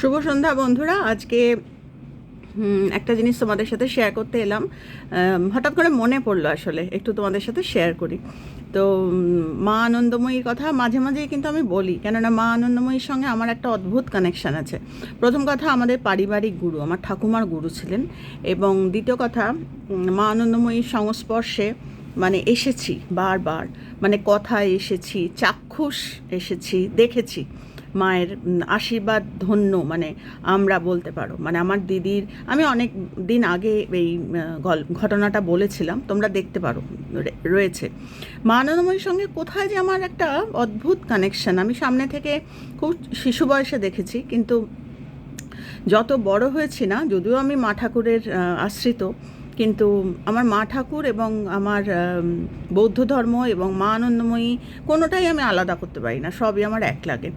শুভ সন্ধ্যা বন্ধুরা। আজকে একটা জিনিস তোমাদের সাথে শেয়ার করতে এলাম। হঠাৎ করে মনে পড়ল আসলে, একটু তোমাদের সাথে শেয়ার করি। তো মা আনন্দময়ীর কথা মাঝে মাঝেই কিন্তু আমি বলি, কেননা মা আনন্দময়ীর সঙ্গে আমার একটা অদ্ভুত কানেকশান আছে। প্রথম কথা, আমাদের পারিবারিক গুরু, আমার ঠাকুমার গুরু ছিলেন এবং দ্বিতীয় কথা মা আনন্দময়ীর সংস্পর্শে মানে এসেছি, বারবার। মানে কথায় এসেছি, চাক্ষুষ এসেছি, দেখেছি। মায়ের আশীর্বাদ, ধন্য মানে আমরা বলতে পারো। মানে আমার দিদির, আমি অনেক দিন আগে এই ঘটনাটা বলেছিলাম, তোমরা দেখতে পারো রয়েছে। মা আনন্দময়ীর সঙ্গে কোথায় যে আমার একটা অদ্ভুত কানেকশন আমি সামনে থেকে খুব শিশু বয়সে দেখেছি, কিন্তু যত বড় হয়েছি না, যদিও আমি মা ঠাকুরের আশ্রিত, কিন্তু আমার মা ঠাকুর এবং আমার বৌদ্ধ ধর্ম এবং মা আনন্দময়ী কোনোটাই আমি আলাদা করতে পারি না, সবই আমার এক লাগে।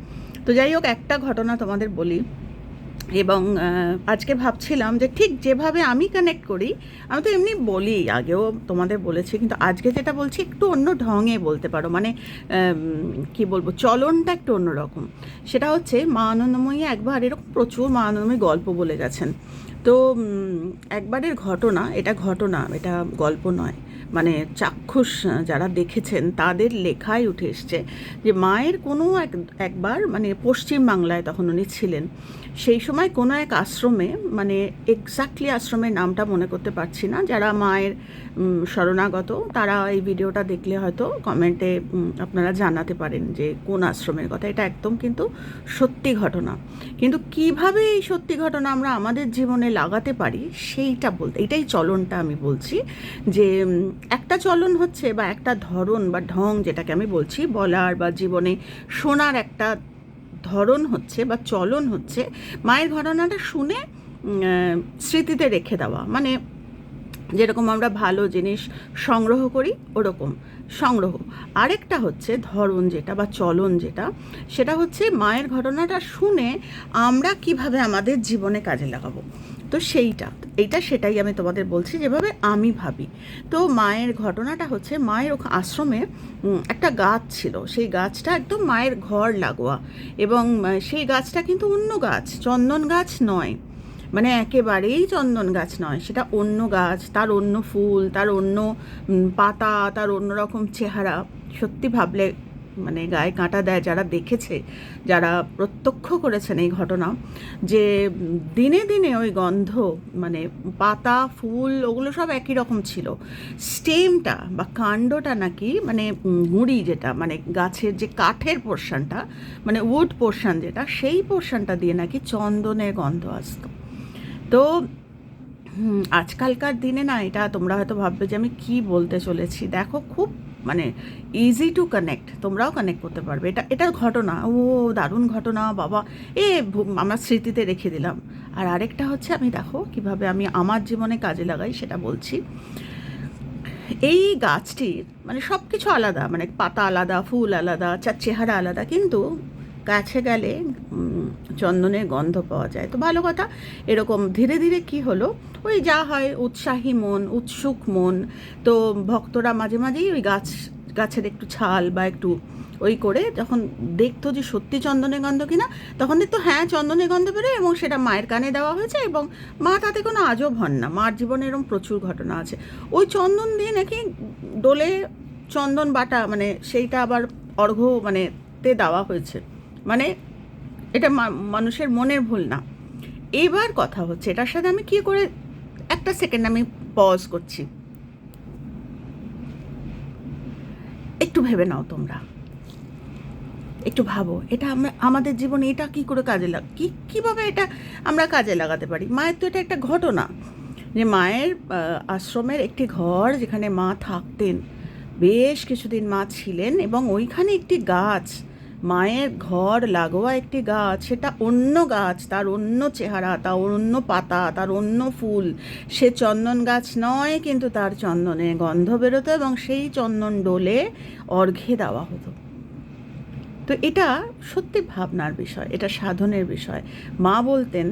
তো যাই হোক, একটা ঘটনা তোমাদের বলি। এবং আজকে ভাবছিলাম যে ঠিক যেভাবে আমি কানেক্ট করি, আমি তো এমনি বলি, আগেও তোমাদের বলেছি, কিন্তু আজকে যেটা বলছি একটু অন্য ঢঙে বলতে পারো। মানে কি বলব, চলনটা একটু অন্যরকম। সেটা হচ্ছে মা আনন্দময়ী একবার, এরকম প্রচুর মা আনন্দময়ী গল্প বলে গেছেন। তো একবারের ঘটনা, এটা ঘটনা, এটা গল্প নয়। মানে চাক্ষুষ যারা দেখেছেন, তাদের লেখায় উঠে এসছে যে মায়ের কোনো এক, একবার মানে পশ্চিম বাংলায় তখন উনি ছিলেন। সেই সময় কোনো এক আশ্রমে মানে এক্স্যাক্টলি আশ্রমের নামটা মনে করতে পারছি না, যারা মায়ের শরণাগত, তারা এই ভিডিওটা দেখলে হয়তো কমেন্টে আপনারা জানাতে পারেন যে কোন আশ্রমের কথা। এটা একদম কিন্তু সত্যি ঘটনা। কিন্তু কীভাবে এই সত্যি ঘটনা আমরা আমাদের জীবনে লাগাতে পারি, সেইটা বলতে, এটাই চলনটা আমি বলছি যে একটা চলন হচ্ছে বা একটা ধরন বা ঢং যেটাকে আমি বলছি, বলার বা জীবনে শোনার একটা ধরন হচ্ছে বা চলন হচ্ছে, মায়ের ঘটনাটা শুনে স্মৃতিতে রেখে দেওয়া। মানে যেরকম আমরা ভালো জিনিস সংগ্রহ করি, ওরকম সংগ্রহ। আরেকটা হচ্ছে ধরন যেটা বা চলন যেটা, সেটা হচ্ছে মায়ের ঘটনাটা শুনে আমরা কীভাবে আমাদের জীবনে কাজে লাগাবো। তো সেইটা। এইটা সেটাই আমি তোমাদের বলছি যেভাবে আমি ভাবি। তো মায়ের ঘটনাটা হচ্ছে মায়ের আশ্রমে একটা গাছ ছিল। সেই গাছটা একদম মায়ের ঘর লাগোয়া এবং সেই গাছটা কিন্তু অন্য গাছ, চন্দন গাছ নয়। মানে একেবারেই চন্দন গাছ নয়। সেটা অন্য গাছ, তার অন্য ফুল, তার অন্য পাতা, তার অন্য রকম চেহারা। সত্যি ভাবলে মানে গায়ে কাঁটা দেয় যারা দেখেছে, যারা প্রত্যক্ষ করেছেন এই ঘটনা, যে দিনে দিনে ওই গন্ধ মানে পাতা, ফুল, ওগুলো সব একই রকম ছিল। স্টেমটা বা কাণ্ডটা নাকি মানে গুঁড়ি যেটা মানে গাছের যে কাঠের পোর্শনটা মানে উড পোর্শন যেটা, সেই পোর্শনটা দিয়ে নাকি চন্দনের গন্ধ আসতো। তো আজকালকার দিনে না, এটা তোমরা হয়তো ভাববে যে আমি কি বলতে চলেছি। দেখো, খুব মানে ইজি টু কানেক্ট তোমরাও কানেক্ট করতে পারবে। এটা এটা ঘটনা, ও দারুণ ঘটনা, বাবা। এ আমার স্মৃতিতে রেখে দিলাম। আর আরেকটা হচ্ছে, আমি দেখো কীভাবে আমি আমার জীবনে কাজে লাগাই, সেটা বলছি। এই গাছটির মানে সব কিছু আলাদা মানে পাতা আলাদা, ফুল আলাদা চেহারা আলাদা, কিন্তু কাছে গেলে চন্দনের গন্ধ পাওয়া যায়। তো ভালো কথা, এরকম ধীরে ধীরে কি হলো? ওই যা হয়, উৎসাহী মন, উৎসুক মন। তো ভক্তরা মাঝে মাঝেই ওই গাছ, গাছের একটু ছাল বা একটু ওই করে যখন দেখতো যে সত্যি চন্দনের গন্ধ কিনা, তখন দেখতো হ্যাঁ চন্দনের গন্ধ বেরোয় এবং সেটা মায়ের কানে দেওয়া হয়েছে এবং মা তাতে কোনো আজব হন না। মার জীবনে এরকম প্রচুর ঘটনা আছে। ওই চন্দন দিয়ে নাকি ডোলে চন্দন বাটা মানে সেইটা আবার অর্ঘ্য মানে তে দেওয়া হয়েছে। মানে এটা মানুষের মনের ভুল না। এবার কথা হচ্ছে, এটার সাথে আমি কি করে, একটা সেকেন্ড আমি পজ করছি। একটু ভেবে নাও তোমরা। একটু ভাবো, এটা আমরা, আমাদের জীবনে এটা কি করে কাজে লাগ, কি, কীভাবে এটা আমরা কাজে লাগাতে পারি? মায়ের তো এটা একটা ঘটনা। যে মায়ের আশ্রমের একটি ঘর যেখানে মা থাকতেন, বেশ কিছুদিন মা ছিলেন এবং ওইখানে একটি গাছ মায়ের ঘর লাগোয়া একটি গাছ, সেটা অন্য গাছ, তার অন্য চেহারা, তার অন্য পাতা, তার অন্য ফুল। সে চন্দন গাছ নয়, কিন্তু তার চন্দনে গন্ধ বেরোতো এবং সেই চন্দন ডোলে অর্ঘ্যে দেওয়া হতো। তো এটা সত্যি ভাবনার বিষয়, এটা সাধনের বিষয়। মা বলতেন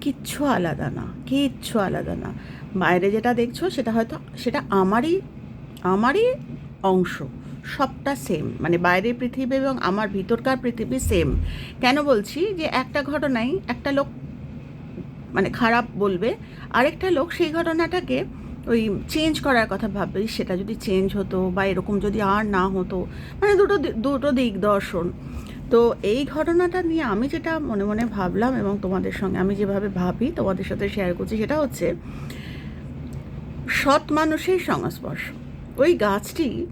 কিচ্ছু আলাদা না, কিচ্ছু আলাদা না। বাইরে যেটা দেখছ, সেটা হয়তো, সেটা আমারই আমারই অংশ। সবটা সেম মানে বাইরের পৃথিবী এবং আমার ভিতরকার পৃথিবী সেম কেন বলছি যে একটা ঘটনাই একটা লোক মানে খারাপ বলবে, আরেকটা লোক সেই ঘটনাটাকে ওই চেঞ্জ করার কথা ভাববে, সেটা যদি চেঞ্জ হতো বা এরকম যদি আর না হতো মানে দুটো দুটো দিক দর্শন। তো এই ঘটনাটা নিয়ে আমি যেটা মনে মনে ভাবলাম এবং তোমাদের সঙ্গে আমি যেভাবে ভাবি, তোমাদের সাথে শেয়ার করছি, সেটা হচ্ছে সৎ মানুষের সংস্পর্শ। ওই গাছটি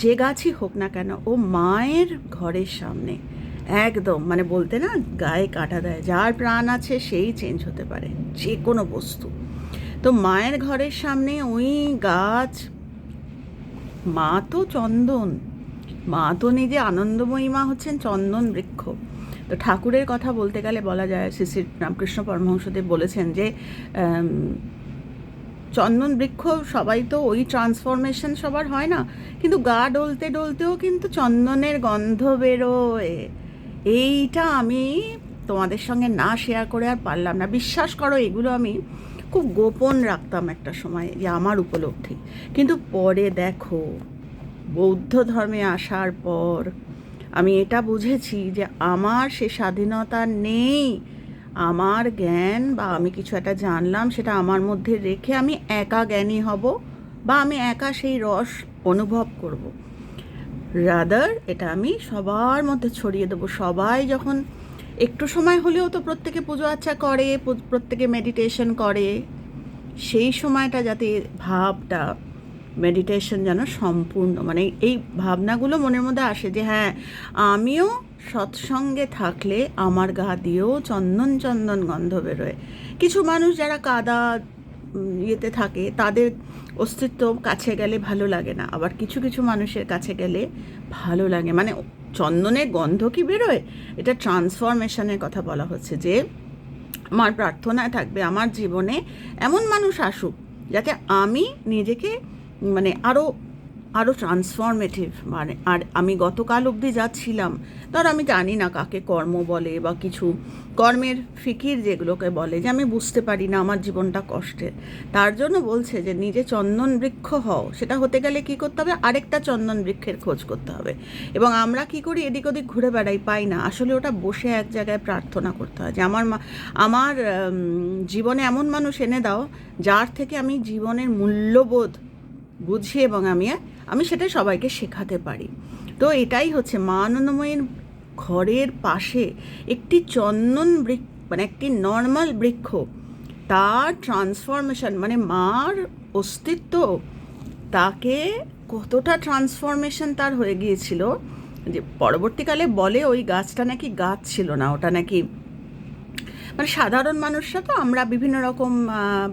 যে গাছই হোক না কেন, ও মায়ের ঘরের সামনে। একদম মানে বলতে না, গায়ে কাটা দেয়। যার প্রাণ আছে সেই চেঞ্জ হতে পারে, যে কোনো বস্তু। তো মায়ের ঘরের সামনে ওই গাছ, মা তো চন্দন। মা তো নিজে আনন্দময়ী, মা হচ্ছেন চন্দন বৃক্ষ। তো ঠাকুরের কথা বলতে গেলে বলা যায়, শ্রী শ্রী রামকৃষ্ণ পরমহংসদেব বলেছেন যে চন্দন বৃক্ষ সবাই তো ওই ট্রান্সফরমেশন সবার হয় না। কিন্তু গা ডলতে ডলতেও কিন্তু চন্দনের গন্ধ বেরোয়। এইটা আমি তোমাদের সঙ্গে না শেয়ার করে আর পারলাম না। বিশ্বাস করো, এগুলো আমি খুব গোপন রাখতাম একটা সময় যে আমার উপলব্ধি। কিন্তু পরে দেখো, বৌদ্ধ ধর্মে আসার পর আমি এটা বুঝেছি যে আমার সে স্বাধীনতা নেই। আমার জ্ঞান বা আমি কিছু একটা জানলাম, সেটা আমার মধ্যে রেখে আমি একা জ্ঞানী হব বা আমি একা সেই রস অনুভব করব। রাদার, এটা আমি সবার মধ্যে ছড়িয়ে দেবো। সবাই যখন একটু সময় হলেও তো প্রত্যেকে পুজো আচ্ছা করে প্রত্যেকে মেডিটেশন করে, সেই সময়টা যাতে ভাবটা মেডিটেশন যেন সম্পূর্ণ মানে এই ভাবনাগুলো মনের মধ্যে আসে যে হ্যাঁ আমিও সৎসঙ্গে থাকলে আমার গা দিয়েও চন্দন চন্দন গন্ধ বেরোয়। কিছু মানুষ যারা কাদা ইয়েতে থাকে, তাদের অস্তিত্ব কাছে গেলে ভালো লাগে না। আবার কিছু কিছু মানুষের কাছে গেলে ভালো লাগে। মানে চন্দনের গন্ধ কি বেরোয়? এটা ট্রান্সফরমেশনের কথা বলা হচ্ছে যে, আমার প্রার্থনায় থাকবে আমার জীবনে এমন মানুষ আসুক, যাতে আমি নিজেকে মানে আরও আরও ট্রান্সফরমেটিভ মানে আর আমি গতকাল অবধি যাচ্ছিলাম ধর আমি জানি না কাকে কর্ম বলে বা কিছু কর্মের ফিকির যেগুলোকে বলে, যে আমি বুঝতে পারি না আমার জীবনটা কষ্টের। তার জন্য বলছে যে নিজে চন্দন বৃক্ষ হও, সেটা হতে গেলে কি করতে হবে? আরেকটা চন্দন বৃক্ষের খোঁজ করতে হবে। এবং আমরা কি করি? এদিক ওদিক ঘুরে বেড়াই, পাই না। আসলে ওটা বসে এক জায়গায় প্রার্থনা করতে হয় যে আমার আমার জীবনে এমন মানুষ এনে দাও, যার থেকে আমি জীবনের মূল্যবোধ বুঝি এবং আমি আমি সেটা সবাইকে শেখাতে পারি। তো এটাই হচ্ছে মা আনন্দময়ীর ঘরের পাশে একটি চন্দন বৃক্ষ মানে একটি নর্মাল বৃক্ষ। তার ট্রান্সফরমেশন মানে মার অস্তিত্ব, তাকে কতটা ট্রান্সফরমেশন তার হয়ে গিয়েছিল, যে পরবর্তীকালে বলে ওই গাছটা নাকি গাছ ছিল না, ওটা নাকি মানে সাধারণ মানুষরা তো আমরা বিভিন্ন রকম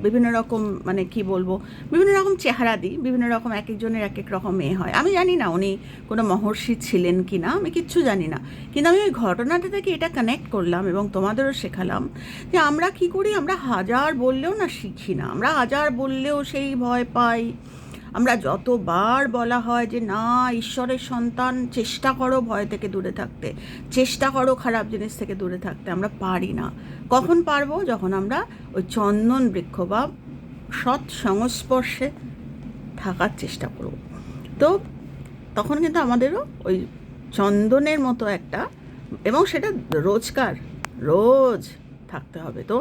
বিভিন্ন রকম মানে কি বলব, বিভিন্ন রকম চেহারা দিই, বিভিন্ন রকম এক একজনের এক এক রকম মেয়ে হয়। আমি জানি না উনি কোনো মহর্ষি ছিলেন কি না, আমি কিচ্ছু জানি না। কিন্তু আমি ওই ঘটনাটা থেকে এটা কানেক্ট করলাম এবং তোমাদেরও শেখালাম যে আমরা কি করি, আমরা হাজার বললেও না শিখি না। আমরা হাজার বললেও সেই ভয় পাই। আমরা যতবার বলা হয় যে, না, ঈশ্বরের সন্তান, চেষ্টা করো ভয় থেকে দূরে থাকতে। চেষ্টা করো খারাপ জিনিস থেকে দূরে থাকতে। আমরা পারি না। কখন পারব? যখন আমরা ওই চন্দন বৃক্ষ বা সৎ সংস্পর্শে থাকার চেষ্টা করব। তো তখন কিন্তু আমাদেরও ওই চন্দনের মতো একটা, এবং সেটা রোজকার, রোজ থাকতে হবে। তো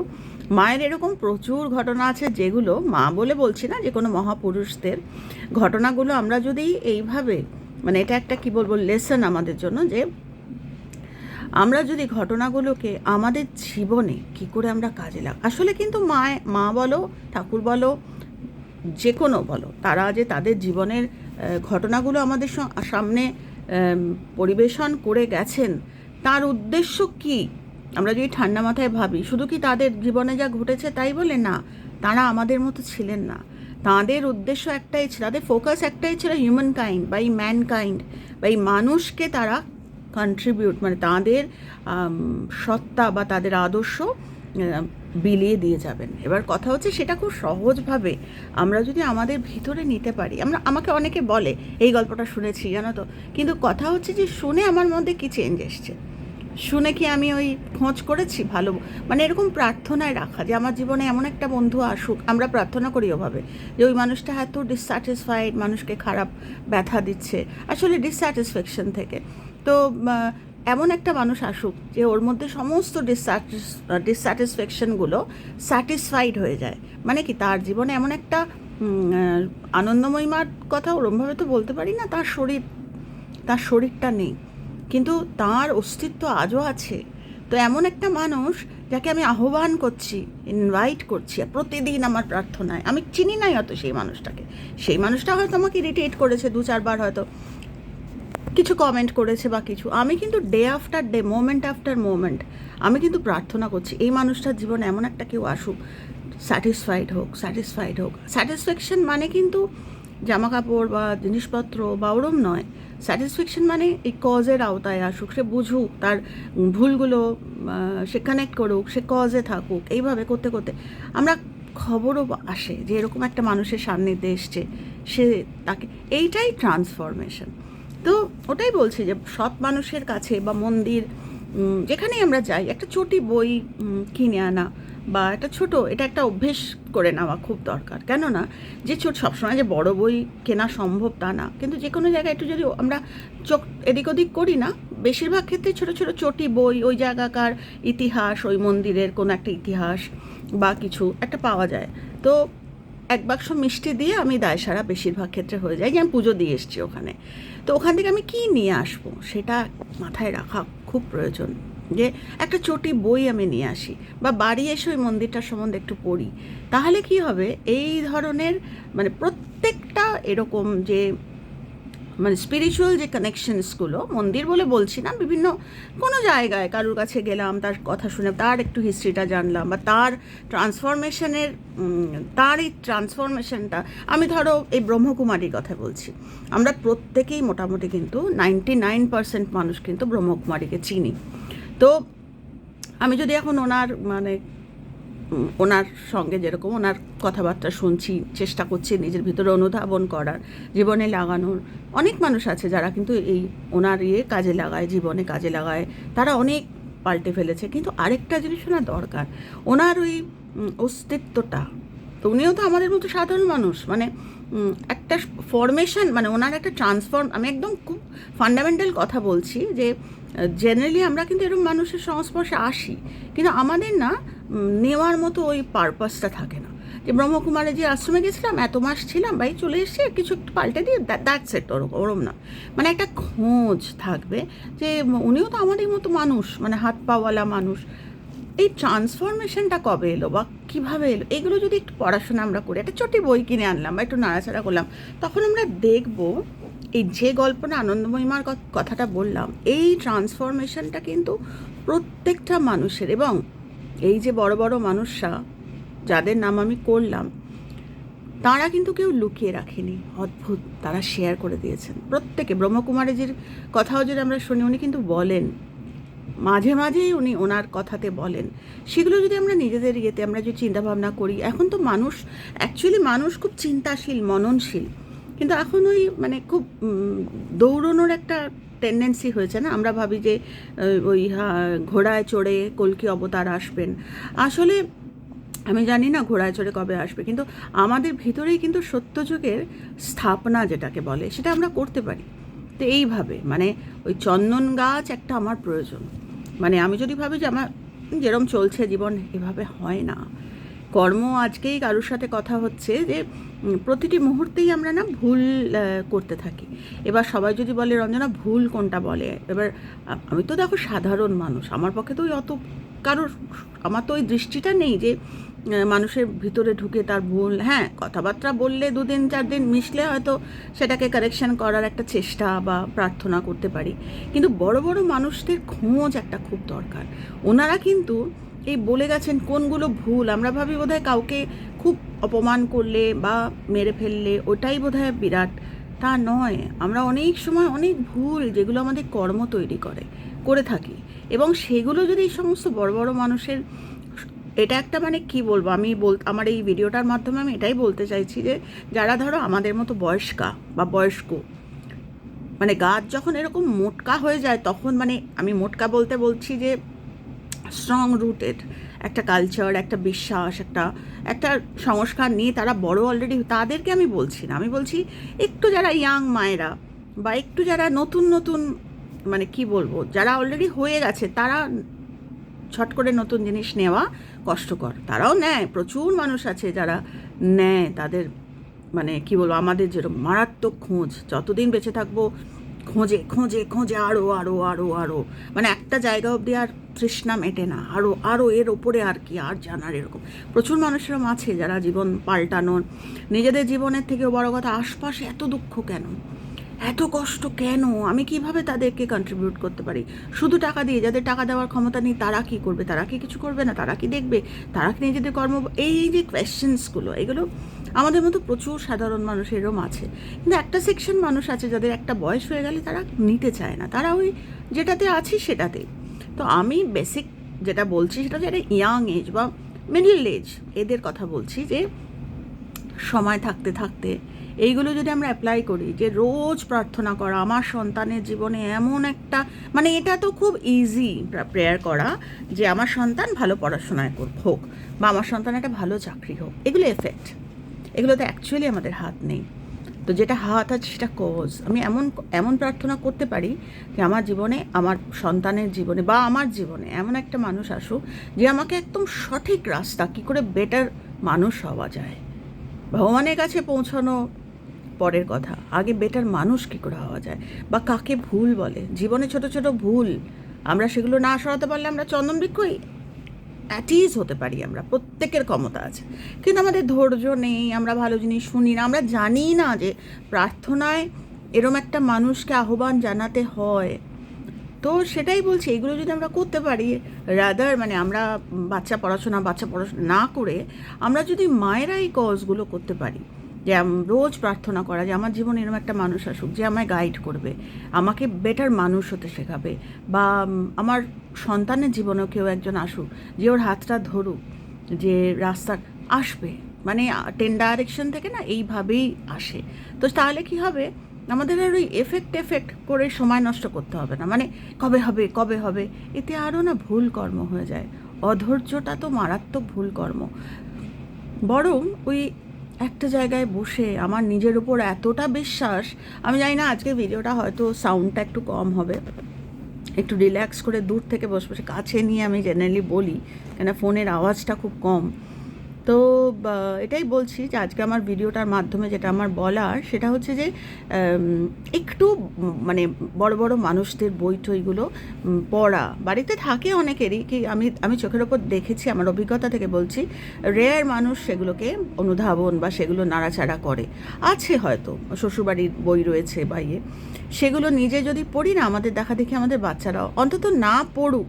মায়ের এরকম প্রচুর ঘটনা আছে যেগুলো মা বলে বলছি না যে কোনো মহাপুরুষদের। ঘটনাগুলো আমরা যদি এইভাবে মানে এটা একটা কি বলব লেসন আমাদের জন্য যে আমরা যদি ঘটনাগুলোকে আমাদের জীবনে কি করে আমরা কাজে লাগ আসলে কিন্তু মা মা বলো, ঠাকুর বলো যে কোনো বলো, তারা যে তাদের জীবনের ঘটনাগুলো আমাদের সামনে পরিবেশন করে গেছেন, তার উদ্দেশ্য কি? আমরা যদি ঠান্ডা মাথায় ভাবি, শুধু কি তাদের জীবনে যা ঘটেছে তাই বলে? না, তারা আমাদের মতো ছিলেন না। তাদের উদ্দেশ্য একটাই ছিল, তাদের ফোকাস একটাই ছিল হিউম্যান কাইন্ড বা এই ম্যান কাইন্ড বা এই মানুষকে তারা কন্ট্রিবিউট মানে তাদের সত্তা বা তাদের আদর্শ বিলিয়ে দিয়ে যাবেন। এবার কথা হচ্ছে সেটা খুব সহজভাবে আমরা যদি আমাদের ভিতরে নিতে পারি, আমরা, আমাকে অনেকে বলে, এই গল্পটা শুনেছি, জানো তো? কিন্তু কথা হচ্ছে যে শুনে আমার মধ্যে কি চেঞ্জ এসছে? শুনে কি আমি ওই খোঁজ করেছি? ভালো। মানে এরকম প্রার্থনায় রাখা যে আমার জীবনে এমন একটা বন্ধু আসুক, আমরা প্রার্থনা করি ওভাবে, যে ওই মানুষটা এত ডিসস্যাটিসফাইড মানুষকে খারাপ ব্যথা দিচ্ছে। আসলে ডিসস্যাটিসফ্যাকশন থেকে। তো এমন একটা মানুষ আসুক যে ওর মধ্যে সমস্ত ডিসস্যাটিস ডিসস্যাটিসফ্যাকশনগুলো স্যাটিসফাইড হয়ে যায়। মানে কি, তার জীবনে এমন একটা আনন্দময়ীমার কথা ওরমভাবে তো বলতে পারি না, তার শরীর, তার শরীরটা নেই। কিন্তু তার অস্তিত্ব আজও আছে। তো এমন একটা মানুষ যাকে আমি আহ্বান করছি ইনভাইট করছি, আর প্রতিদিন আমার প্রার্থনায়। আমি চিনি নাই হয়তো সেই মানুষটাকে। সেই মানুষটা হয়তো আমাকে ইরিটেট করেছে, দু চারবার হয়তো কিছু কমেন্ট করেছে বা কিছু। আমি কিন্তু day after day moment after moment আমি কিন্তু প্রার্থনা করছি, এই মানুষটার জীবনে এমন একটা কেউ আসুক স্যাটিসফাইড হোক স্যাটিসফাইড হোক। স্যাটিসফ্যাকশন মানে কিন্তু জামা কাপড় বা জিনিসপত্র বা ওরম নয়। স্যাটিসফ্যাকশন মানে এই কজের আওতায় আসুক, সে বুঝুক, তার ভুলগুলো সে কানেক্ট করুক, সে কজে থাকুক, এইভাবে করতে করতে। আমরা খবরও আসে যে এরকম একটা মানুষের সান্নিধ্যে এসছে, সে তাকে, এইটাই ট্রান্সফরমেশন তো ওটাই বলছি যে সৎ মানুষের কাছে বা মন্দির যেখানেই আমরা যাই, একটা ছোটি বই কিনে আনা বা একটা ছোট, এটা একটা অভ্যেস করে নেওয়া খুব দরকার। কেননা, যে ছোট, সবসময় যে বড় বই কেনা সম্ভব তা না। কিন্তু যে কোনো জায়গায় একটু যদি আমরা চোখ এদিক ওদিক করি না, বেশিরভাগ ক্ষেত্রে ছোট ছোট চটি বই, ওই জায়গাকার ইতিহাস, ওই মন্দিরের কোনো একটা ইতিহাস বা কিছু একটা পাওয়া যায়। তো এক বাক্স মিষ্টি দিয়ে আমি দায় সারা বেশিরভাগ ক্ষেত্রে হয়ে যায় যে আমি পুজো দিয়ে এসেছি ওখানে। তো ওখান থেকে আমি কি নিয়ে আসব, সেটা মাথায় রাখা খুব প্রয়োজন। যে একটা চটি বই আমি নিয়ে আসি বা বাড়ি এসে ওই মন্দিরটার সম্বন্ধে একটু পড়ি, তাহলে কি হবে? এই ধরনের মানে প্রত্যেকটা এরকম যে মানে স্পিরিচুয়াল যে কানেকশনসগুলো মন্দির বলে বলছি না, বিভিন্ন কোনো জায়গায় কারুর কাছে গেলাম, তার কথা শুনে, তার একটু হিস্ট্রিটা জানলাম বা তার ট্রান্সফরমেশনের তার এই ট্রান্সফরমেশনটা আমি ধরো এই ব্রহ্মকুমারীর কথা বলছি। আমরা প্রত্যেকেই মোটামুটি কিন্তু নাইনটি নাইন পার্সেন্ট মানুষ কিন্তু ব্রহ্মকুমারীকে চিনি। তো আমি যদি এখন ওনার মানে ওনার সঙ্গে যেরকম ওনার কথাবার্তা শুনছি, চেষ্টা করছি নিজের ভিতরে অনুধাবন করার, জীবনে লাগানোর। অনেক মানুষ আছে যারা কিন্তু এই ওনার ইয়ে কাজে লাগায়, জীবনে কাজে লাগায়। তারা অনেক পাল্টে ফেলেছে। কিন্তু আরেকটা জিনিস ওনার দরকার। ওনার ওই অস্তিত্বটা, তো উনিও তো আমাদের মতো সাধারণ মানুষ। মানে একটা ফরমেশন মানে ওনার একটা ট্রান্সফর্ম আমি একদম খুব ফান্ডামেন্টাল কথা বলছি যে জেনারেলি আমরা কিন্তু এরকম মানুষের সংস্পর্শে আসি। কিন্তু আমাদের না নেওয়ার মতো ওই পারপাসটা থাকে না। যে ব্রহ্মকুমারে যে আশ্রমে গেছিলাম, এত মাস ছিলাম বাই চলে এসেছি কিছু একটু পাল্টে দিয়ে দ্যাটস এট ওরকম ওরম না। মানে একটা খোঁজ থাকবে যে উনিও তো আমাদের মতো মানুষ মানে হাত পাওয়ালা মানুষ। এই ট্রান্সফরমেশনটা কবে এলো বা কীভাবে এলো? এগুলো যদি একটু পড়াশোনা আমরা করি, একটা ছোটি বই কিনে আনলাম বা একটু নাড়াচাড়া করলাম, তখন আমরা দেখব এই যে গল্পটা আনন্দময়ীমার কথাটা বললাম, এই ট্রান্সফরমেশনটা কিন্তু প্রত্যেকটা মানুষের এবং এই যে বড় বড় মানুষরা যাদের নাম আমি করলাম, তারা কিন্তু কেউ লুকিয়ে রাখেনি। অদ্ভুত, তারা শেয়ার করে দিয়েছেন। প্রত্যেকে, ব্রহ্মকুমারীজির কথাও যদি আমরা শুনি, উনি কিন্তু বলেন। মাঝে মাঝেই উনি ওনার কথাতে বলেন। সেগুলো যদি আমরা নিজেদের ইয়েতে আমরা যদি চিন্তাভাবনা করি, এখন তো মানুষ অ্যাকচুয়ালি মানুষ খুব চিন্তাশীল, মননশীল। কিন্তু এখন ওই মানে খুব দৌড়নোর একটা টেন্ডেন্সি হয়েছে না? আমরা ভাবি যে ওই ঘোড়ায় চড়ে কলকি অবতার আসবেন। আসলে আমি জানি না ঘোড়ায় চড়ে কবে আসবে, কিন্তু আমাদের ভিতরেই কিন্তু সত্যযুগের স্থাপনা যেটাকে বলে, সেটা আমরা করতে পারি। তো এইভাবে মানে ওই চন্দন গাছ একটা আমার প্রয়োজন। মানে আমি যদি ভাবি যে আমার, যেরম চলছে জীবন, এভাবে হয় না। কর্ম আজকেই কারোর সাথে কথা হচ্ছে যে প্রতিটি মুহূর্তেই আমরা না ভুল করতে থাকি। এবার সবাই যদি বলে, রঞ্জনা, ভুল কোনটা বলে? এবার আমি তো দেখো সাধারণ মানুষ। আমার পক্ষে তো ওই অত কারোর, আমার তো ওই দৃষ্টিটা নেই যে মানুষের ভিতরে ঢুকে তার ভুল হ্যাঁ কথাবার্তা বললে দুদিন, চার দিন মিশলে হয়তো সেটাকে কারেকশন করার একটা চেষ্টা বা প্রার্থনা করতে পারি। কিন্তু বড় বড় মানুষদের খোঁজ একটা খুব দরকার। ওনারা কিন্তু এই বলে গেছেন কোনগুলো ভুল? আমরা ভাবি বোধহয় কাউকে খুব অপমান করলে বা মেরে ফেললে ওটাই বোধহয় বিরাট। তা নয়। আমরা অনেক সময় অনেক ভুল যেগুলো আমাদের কর্ম তৈরি করে করে থাকি। এবং সেগুলো যদি এই সমস্ত বড় বড় মানুষের এটা একটা মানে কি বলব? আমি বল, আমার এই ভিডিওটার মাধ্যমে আমি এটাই বলতে চাইছি যে, যারা ধরো আমাদের মতো বয়স্কা বা বয়স্ক মানে গাছ যখন এরকম মোটকা হয়ে যায়, তখন মানে আমি মোটকা বলতে বলছি যে স্ট্রং রুটেড একটা কালচার একটা বিশ্বাস, একটা একটা সংস্কার নিয়ে তারা বড় অলরেডি তাদেরকে আমি বলছি না। আমি বলছি একটু যারা ইয়াং মায়েরা বা একটু যারা নতুন নতুন মানে কি বলব, যারা অলরেডি হয়ে গেছে, তারা ছট করে নতুন জিনিস নেওয়া কষ্টকর। তারাও নেয়, প্রচুর মানুষ আছে যারা নেয় তাদের মানে কি বলব, আমাদের যেরকম মারাত্মক খোঁজ, যতদিন বেঁচে থাকব খোঁজে খোঁজে খোঁজে আরও আরও আরও আরও মানে একটা জায়গা অবধি আর তৃষ্ণা মেটে না। আরও আরও এর ওপরে আর কি, আর জানার এরকম। প্রচুর মানুষেরম আছে যারা জীবন পাল্টানোর। নিজেদের জীবনের থেকেও বড় কথা, আশপাশে এত দুঃখ কেন? এত কষ্ট কেন? আমি কীভাবে তাদেরকে কন্ট্রিবিউট করতে পারি? শুধু টাকা দিয়ে, যাদের টাকা দেওয়ার ক্ষমতা নেই, তারা কি করবে? তারা কি কিছু করবে না? তারা কি দেখবে? তারা কি নিজেদের কর্ম এই যে কোয়েশ্চেন্সগুলো এগুলো আমাদের মতো প্রচুর সাধারণ মানুষেরও আছে। কিন্তু একটা সেকশন মানুষ আছে যাদের একটা বয়স হয়ে গেলে তারা নিতে চায় না। তারা ওই যেটাতে আছি সেটাতে তো আমি বেসিক যেটা বলছি সেটা হচ্ছে একটা ইয়াং এজ বা মিডল এজ এদের কথা বলছি যে সময় থাকতে থাকতে এইগুলো যদি আমরা অ্যাপ্লাই করি যে রোজ প্রার্থনা করা, আমার সন্তানের জীবনে এমন একটা মানে এটা তো খুব ইজি প্রেয়ার করা যে আমার সন্তান ভালো পড়াশোনায় হোক বা আমার সন্তান একটা ভালো চাকরি হোক। এগুলো এফেক্ট এগুলো তো অ্যাকচুয়ালি আমাদের হাত নেই। তো যেটা হাত আছে সেটা কজ আমি এমন এমন প্রার্থনা করতে পারি যে আমার জীবনে, আমার সন্তানের জীবনে বা আমার জীবনে এমন একটা মানুষ আসুক যে আমাকে একদম সঠিক রাস্তা কী করে বেটার মানুষ হওয়া যায়। ভগবানের কাছে পৌঁছানো পরের কথা। আগে বেটার মানুষ কী করে হওয়া যায়? বা কাকে ভুল বলে? জীবনে ছোট ছোট ভুল, আমরা সেগুলো না সরাতে পারলে আমরা চন্দন বৃক্ষই। অ্যাটিজ হতে পারি আমরা, প্রত্যেকের ক্ষমতা আছে। কিন্তু আমাদের ধৈর্য নেই, আমরা ভালো জিনিস শুনি না, আমরা জানি না যে প্রার্থনায় এরম একটা মানুষকে আহ্বান জানাতে হয়। তো সেটাই বলছি, এগুলো যদি আমরা করতে পারি রাদার মানে আমরা বাচ্চা পড়াশোনা বাচ্চা পড়াশোনা না করে আমরা যদি মায়েরা এই কজগুলো করতে পারি যে রোজ প্রার্থনা করা যে আমার জীবনে এরকম একটা মানুষ আসুক যে আমায় গাইড করবে, আমাকে বেটার মানুষ হতে শেখাবে বা আমার সন্তানের জীবনেও কেউ একজন আসুক যে ওর হাতটা ধরুক, যে রাস্তা আসবে মানে টেন ডাইরেকশন থেকে না এইভাবেই আসে। তো তাহলে কি হবে? আমাদের আর ওই এফেক্ট এফেক্ট করে সময় নষ্ট করতে হবে না। মানে কবে হবে কবে হবে? এতে আরও না ভুল কর্ম হয়ে যায়। অধৈর্যটা তো মারাত্মক ভুল কর্ম। বরং ওই একটা জায়গায় বসে আমার নিজের উপর এতটা বিশ্বাস, আমি জানি না আজকে ভিডিওটা হয়তো সাউন্ডটা একটু কম হবে। একটু রিল্যাক্স করে দূর থেকে বসে বসে কাছে নিয়ে আমি জেনারেলি বলি কেন ফোনের আওয়াজটা খুব কম। তো এটাই বলছি যে আজকে আমার ভিডিওটার মাধ্যমে যেটা আমার বলার সেটা হচ্ছে যে একটু মানে বড় বড় মানুষদের বই টইগুলো পড়া। বাড়িতে থাকে অনেকেরই, কি আমি আমি চোখের ওপর দেখেছি, আমার অভিজ্ঞতা থেকে বলছি রেয়ার মানুষ সেগুলোকে অনুধাবন বা সেগুলো নাড়াচাড়া করে। আছে হয়তো, শ্বশুরবাড়ির বই রয়েছে বা ইয়ে। সেগুলো নিজে যদি পড়ি না, আমাদের দেখা দেখি আমাদের বাচ্চারাও অন্তত না পড়ুক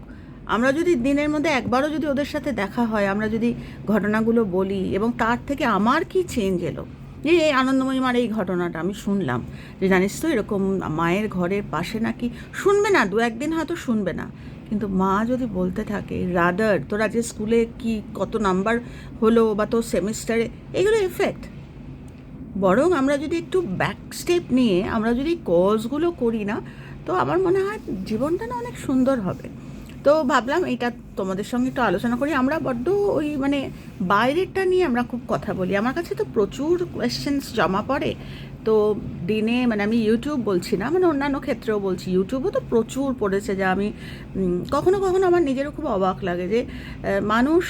আমরা যদি দিনের মধ্যে একবারও যদি ওদের সাথে দেখা হয়, আমরা যদি ঘটনাগুলো বলি এবং তার থেকে আমার কি চেঞ্জ এলো? যে এই আনন্দময়ী মার এই ঘটনাটা আমি শুনলাম। যে জানিস তো এরকম মায়ের ঘরের পাশে নাকি? শুনবে না, দু একদিন হয়তো শুনবে না। কিন্তু মা যদি বলতে থাকে, রাদার, তোরা যে স্কুলে কি কত নাম্বার হলো বা তোর সেমিস্টারে? এগুলো এফেক্ট বরং আমরা যদি একটু ব্যাক স্টেপ নিয়ে আমরা যদি কজগুলো করি না, তো আমার মনে হয় জীবনটা না অনেক সুন্দর হবে। তো ভাবলাম এটা তোমাদের সঙ্গে একটু আলোচনা করি। আমরা বড্ড ওই মানে বাইরেরটা নিয়ে আমরা খুব কথা বলি। আমার কাছে তো প্রচুর কোয়েশ্চেন্স জমা পড়ে। তো দিনে মানে আমি ইউটিউব বলছি না মানে অন্যান্য ক্ষেত্রেও বলছি। ইউটিউবও তো প্রচুর পড়েছে যা আমি কখনো কখনো আমার নিজেরও খুব অবাক লাগে যে মানুষ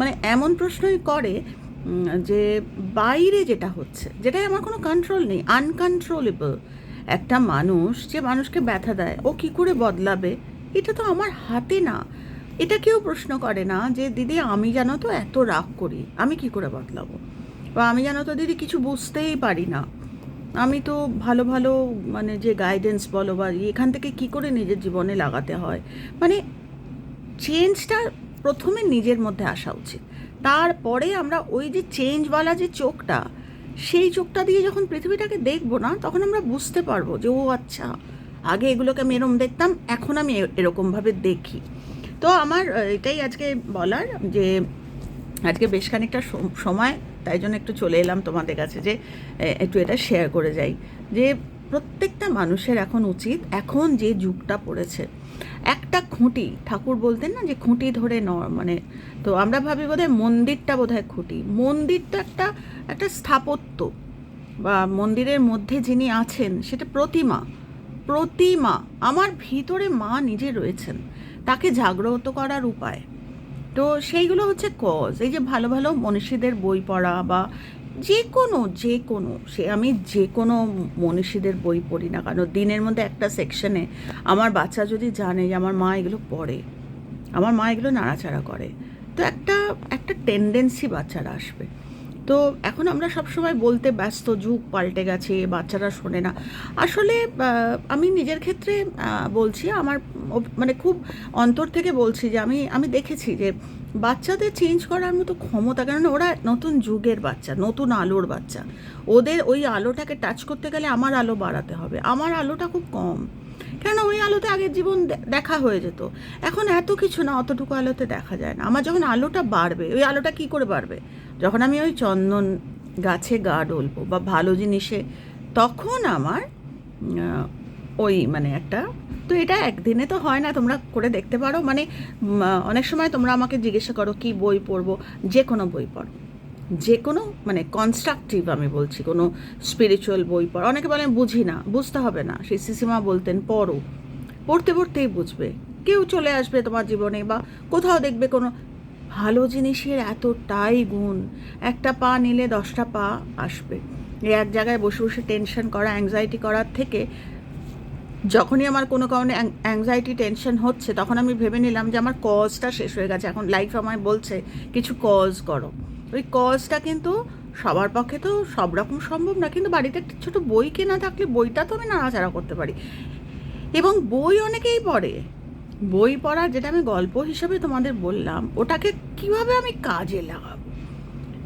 মানে এমন প্রশ্নই করে যে বাইরে যেটা হচ্ছে, যেটাই আমার কোনো কন্ট্রোল নেই আনকন্ট্রোলেবল একটা মানুষ যে মানুষকে ব্যথা দেয়, ও কি করে বদলাবে? এটা তো আমার হাতে না। এটা কেউ প্রশ্ন করে না যে, দিদি, আমি জানো তো এত রাগ করি, আমি কি করে বদলাবো? বা, আমি জানো তো দিদি, কিছু বুঝতেই পারি না। আমি তো ভালো ভালো মানে যে গাইডেন্স বলো বা, এখান থেকে কি করে নিজের জীবনে লাগাতে হয়? মানে চেঞ্জটা প্রথমে নিজের মধ্যে আসা উচিত। তারপরে আমরা ওই যে চেঞ্জওয়ালা যে চোখটা, সেই চোখটা দিয়ে যখন পৃথিবীটাকে দেখব না, তখন আমরা বুঝতে পারব যে, ও আচ্ছা আগে এগুলোকে আমি এরম দেখতাম, এখন আমি এরকমভাবে দেখি। তো আমার এটাই আজকে বলার যে, আজকে বেশ খানিকটা সময়, তাই জন্য একটু চলে এলাম তোমাদের কাছে যে একটু এটা শেয়ার করে যাই। যে প্রত্যেকটা মানুষের এখন উচিত, এখন যে যুগটা পড়েছে, একটা খুঁটি, ঠাকুর বলতেন না যে খুঁটি ধরে ন মানে তো আমরা ভাবি বোধহয় মন্দিরটা বোধহয় খুঁটি। মন্দির তো একটা একটা স্থাপত্য, বা মন্দিরের মধ্যে যিনি আছেন, সেটা প্রতিমা। প্রতিমা, আমার ভিতরে মা নিজে রয়েছেন। তাকে জাগ্রত করার উপায়। তো সেইগুলো হচ্ছে কজ এই যে ভালো ভালো মনীষীদের বই পড়া বা যে কোনো যে কোনো সে আমি যে কোনো মনীষীদের বই পড়ি না কারণ দিনের মধ্যে একটা সেকশনে আমার বাচ্চা যদি জানে যে আমার মা এগুলো পড়ে, আমার মা এগুলো নাড়াচাড়া করে, তো একটা একটা টেন্ডেন্সি বাচ্চারা আসবে। তো এখন আমরা সবসময় বলতে ব্যস্ত, যুগ পাল্টে গেছে, বাচ্চারা শোনে না। আসলে আমি নিজের ক্ষেত্রে বলছি, আমার মানে খুব অন্তর থেকে বলছি যে আমি আমি দেখেছি যে বাচ্চাদের চেঞ্জ করার মতো ক্ষমতা কারণ ওরা নতুন যুগের বাচ্চা, নতুন আলোর বাচ্চা। ওদের ওই আলোটাকে টাচ করতে গেলে আমার আলো বাড়াতে হবে। আমার আলোটা খুব কম। কেন ওই আলোতে আগের জীবন দেখা হয়ে যেত। এখন এত কিছু না, অতটুকু আলোতে দেখা যায় না। আমার যখন আলোটা বাড়বে, ওই আলোটা কি করে বাড়বে? যখন আমি ওই চন্দন গাছে গা ডলবো বা ভালো জিনিসে, তখন আমার ওই মানে একটা, তো এটা একদিনে তো হয় না, তোমরা করে দেখতে পারো। মানে অনেক সময় তোমরা আমাকে জিজ্ঞাসা করো, কি বই পড়ব? যে কোনো বই পড়ো। যে কোনো মানে কনস্ট্রাকটিভ আমি বলছি, কোনো স্পিরিচুয়াল বই পড়ো। অনেকে বলেন বুঝি না, বুঝতে হবে না। সেই সিসিমা বলতেন, পড়ো। পড়তে পড়তেই বুঝবে। কেউ চলে আসবে তোমার জীবনে বা কোথাও দেখবে কোনো ভালো জিনিসের এতটাই গুণ। একটা পা নিলে দশটা পা আসবে। এক জায়গায় বসে বসে টেনশন করা অ্যাংজাইটি করার থেকে যখনই আমার কোনো কারণে অ্যাংজাইটি টেনশন হচ্ছে, তখন আমি ভেবে নিলাম যে আমার কজটা শেষ হয়ে গেছে। এখন লাইফ আমায় বলছে, কিছু কজ করো। ওই কজটা কিন্তু সবার পক্ষে তো সব রকম সম্ভব না, কিন্তু বাড়িতে একটা ছোটো বই কেনা থাকলে বইটা তো আমি নাড়াচাড়া করতে পারি। এবং বই অনেকেই পড়ে। বই পড়া যেটা আমি গল্প হিসেবে তোমাদের বললাম, ওটাকে কীভাবে আমি কাজে লাগাবো?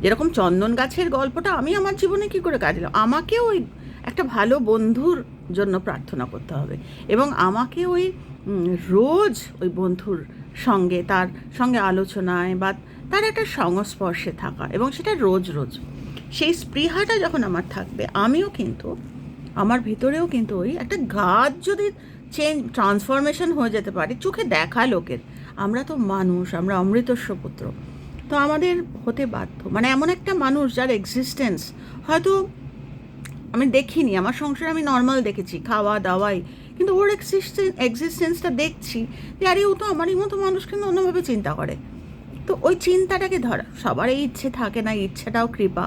যেরকম চন্দন গাছের গল্পটা আমি আমার জীবনে কি করে কাজে লাগাবো? আমাকে ওই একটা ভালো বন্ধুর জন্য প্রার্থনা করতে হবে এবং আমাকে ওই রোজ ওই বন্ধুর সঙ্গে, তার সঙ্গে আলোচনায় বা তার একটা সংস্পর্শে থাকা এবং সেটা রোজ রোজ। সেই স্পৃহাটা যখন আমার থাকবে, আমিও কিন্তু, আমার ভিতরেও কিন্তু ওই একটা গাছ যদি চেঞ্জ ট্রান্সফরমেশন হয়ে যেতে পারে, চোখে দেখা লোকের। আমরা তো মানুষ, আমরা অমৃতস্ব পুত্র তো আমাদের হতে বাধ্য। মানে এমন একটা মানুষ যার এক্সিস্টেন্স হয়তো আমি দেখিনি, আমার সংসারে আমি নর্মাল দেখেছি, খাওয়া দাওয়াই, কিন্তু ওর এক্সিস্টেন্স এক্সিস্টেন্সটা দেখছি যে, আরে, ও তো আমারই মতো মানুষ, কিন্তু অন্যভাবে চিন্তা করে। তো ওই চিন্তাটাকে ধরা, সবার এই ইচ্ছে থাকে না ইচ্ছাটাও কৃপা।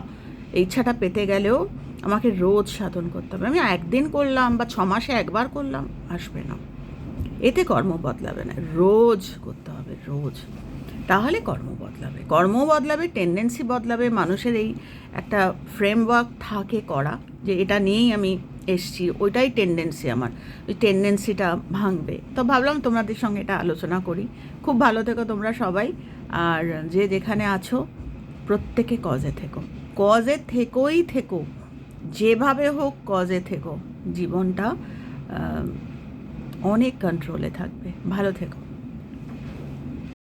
ইচ্ছাটা পেতে গেলেও আমাকে রোজ সাধন করতে হবে। আমি একদিন করলাম বা ছ মাসে একবার করলাম, আসবে না। এতে কর্ম বদলাবে না। রোজ করতে হবে, রোজ। তাহলে কর্ম বদলাবে। কর্ম বদলাবে টেন্ডেন্সি বদলাবে, মানুষের এই একটা ফ্রেমওয়ার্ক থাকে করা যে এটা নিয়েই আমি এসছি, ওইটাই টেন্ডেন্সি আমার। ওই টেন্ডেন্সিটা ভাঙবে। তো ভাবলাম তোমাদের সঙ্গে এটা আলোচনা করি। খুব ভালো থেকো তোমরা সবাই। আর যে যেখানে আছো, প্রত্যেকে কজে থেকো। কজে থেকোই থেকো। যেভাবে হোক কজে থেকো জীবনটা অনেক কন্ট্রোলে থাকবে। ভালো থেকো।